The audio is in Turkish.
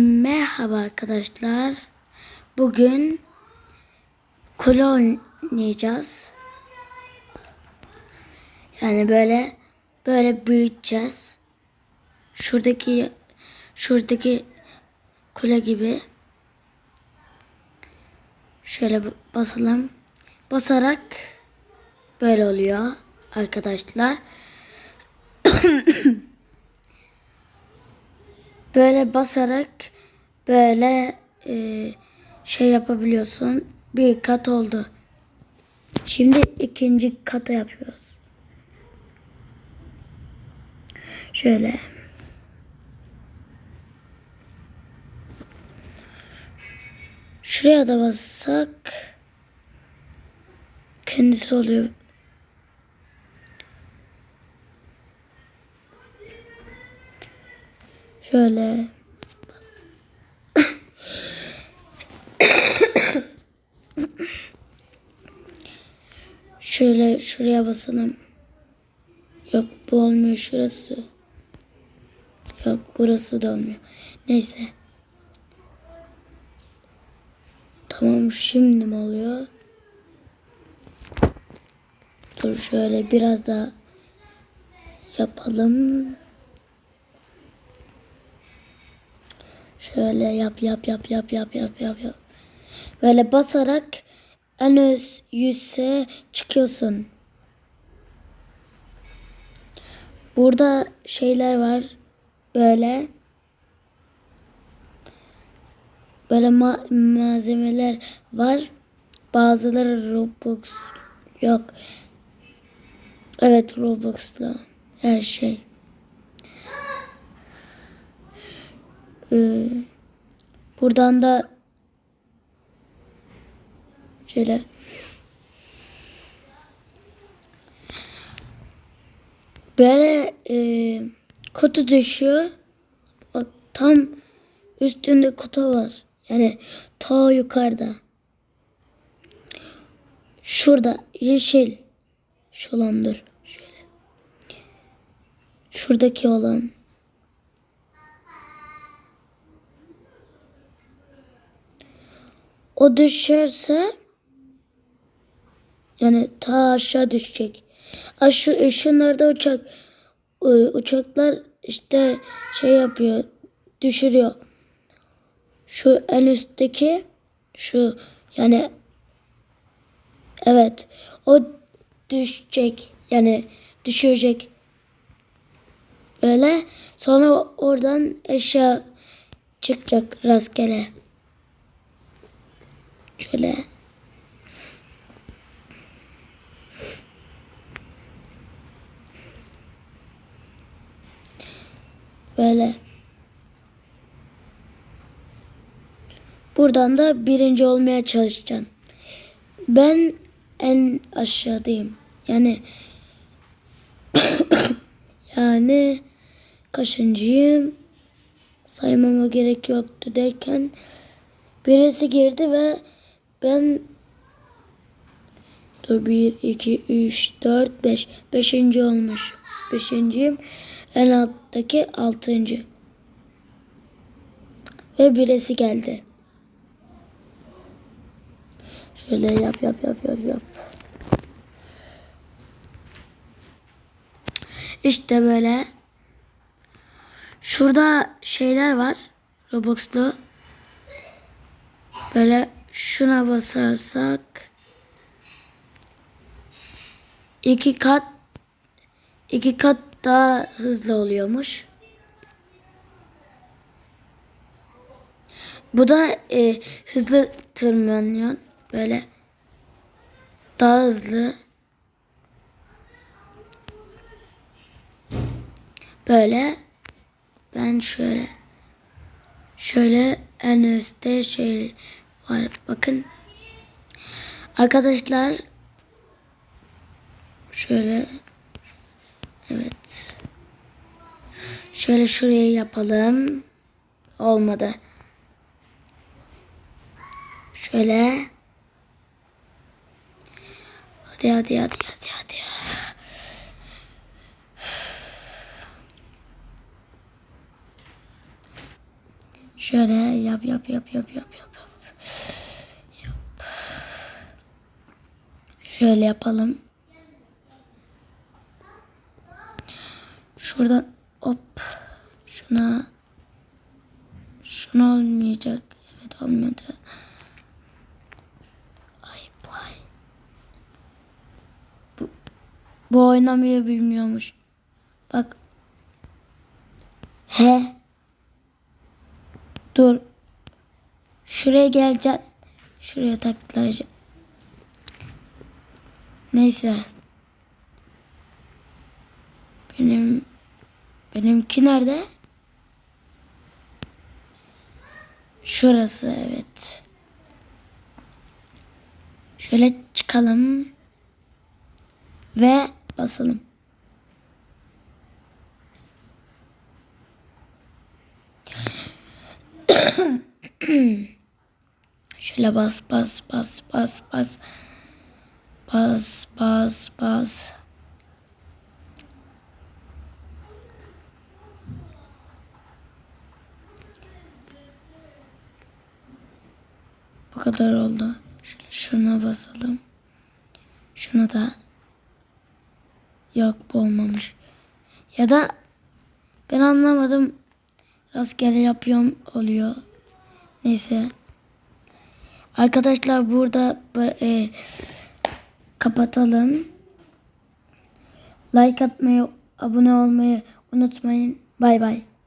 Merhaba arkadaşlar. Bugün kule oynayacağız. Yani böyle böyle büyüteceğiz. Şuradaki şuradaki kule gibi. Şöyle basalım. Basarak böyle oluyor arkadaşlar. böyle basarak böyle e, şey yapabiliyorsun. Bir kat oldu. Şimdi ikinci kata yapıyoruz. Şöyle. Şuraya da bassak kendisi oluyor. Şöyle. Şöyle şuraya basalım. Yok bu olmuyor şurası. Yok burası da olmuyor. Neyse. Tamam şimdi mi oluyor? Dur şöyle biraz daha yapalım. Şöyle yap yap yap yap yap yap yap yap. Böyle basarak en üst yüze çıkıyorsun. Burada şeyler var. Böyle. Böyle ma- malzemeler var. Bazıları Robux yok. Evet Robux'la her şey. Ee, buradan da şöyle böyle e, kutu düşüyor. Bak tam üstünde kutu var. Yani ta yukarıda. Şurada yeşil. Şu olan. Şöyle. Şuradaki olan. O düşerse yani ta aşağı düşecek. Aşı, ışınlarda uçak e, uçaklar işte şey yapıyor düşürüyor. Şu en üstteki şu yani evet o düşecek yani düşürecek. Böyle sonra oradan aşağı çıkacak rastgele. Şöyle. Böyle. Buradan da birinci olmaya çalışacaksın. Ben en aşağıdayım. Yani yani kaçıncıyım saymama gerek yoktu derken birisi girdi ve ben dur 1 2 3 4 5 beşinci olmuş. Beşinciyim. En alttaki altıncı. Ve birisi geldi. Şöyle yap yap yap yap yap. İşte böyle. Şurada şeyler var. Robux'lu. Böyle şuna basarsak iki kat iki kat daha hızlı oluyormuş. Bu da e, hızlı tırmanıyor. Böyle daha hızlı. Böyle ben şöyle şöyle en üstte şey var. Bakın. Arkadaşlar şöyle evet. Şöyle şuraya yapalım. Olmadı. Şöyle. Hadi hadi hadi hadi hadi. Şöyle yap yap yap yap yap yap. Şöyle yapalım. Şuradan hop şuna şuna olmayacak. Evet olmadı. Ay play. Bu, bu oynamıyor bilmiyormuş. Bak. He. Dur. Şuraya geleceksin. Şuraya taklayacağım. Neyse. Benim benimki nerede? Şurası evet. Şöyle çıkalım. Ve basalım. Şöyle bas bas bas bas bas. Bas bas bas. Bu kadar oldu. Şöyle şuna basalım. Şuna da yok bu olmamış. Ya da ben anlamadım. Rastgele yapıyorum oluyor. Neyse. Arkadaşlar burada e, kapatalım. Like atmayı, abone olmayı unutmayın. Bay bay.